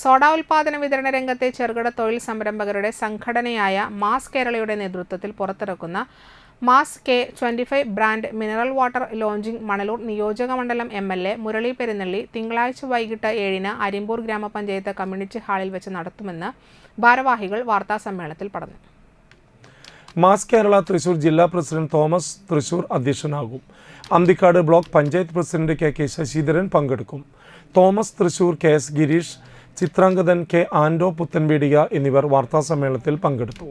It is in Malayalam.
സോഡ ഉൽപാദന വിതരണ രംഗത്തെ ചെറുകിട തൊഴിൽ സംരംഭകരുടെ സംഘടനയായ മാസ് കേരളയുടെ നേതൃത്വത്തിൽ പുറത്തിറക്കുന്ന Maas K twenty five brand mineral water launching Manalur നിയോജക മണ്ഡലം M L A Murali Perunnalli തിങ്കളാഴ്ച വൈകിട്ട് ഏഴിന് അരിമ്പൂർ ഗ്രാമപഞ്ചായത്ത് കമ്മ്യൂണിറ്റി ഹാളിൽ വെച്ച് നടത്തുമെന്ന് ഭാരവാഹികൾ വാർത്താസമ്മേളനത്തിൽ പറഞ്ഞു. മാസ് കേരള തൃശൂർ ജില്ലാ president Thomas Thrissur അധ്യക്ഷനാകും. Anthikkad block panchayat president K K Sasidharan പങ്കെടുക്കും. Thomas Thrissur K S Girish Chithrangathan K Ando Puthenpeedika എന്നിവർ വാർത്താസമ്മേളനത്തിൽ പങ്കെടുത്തു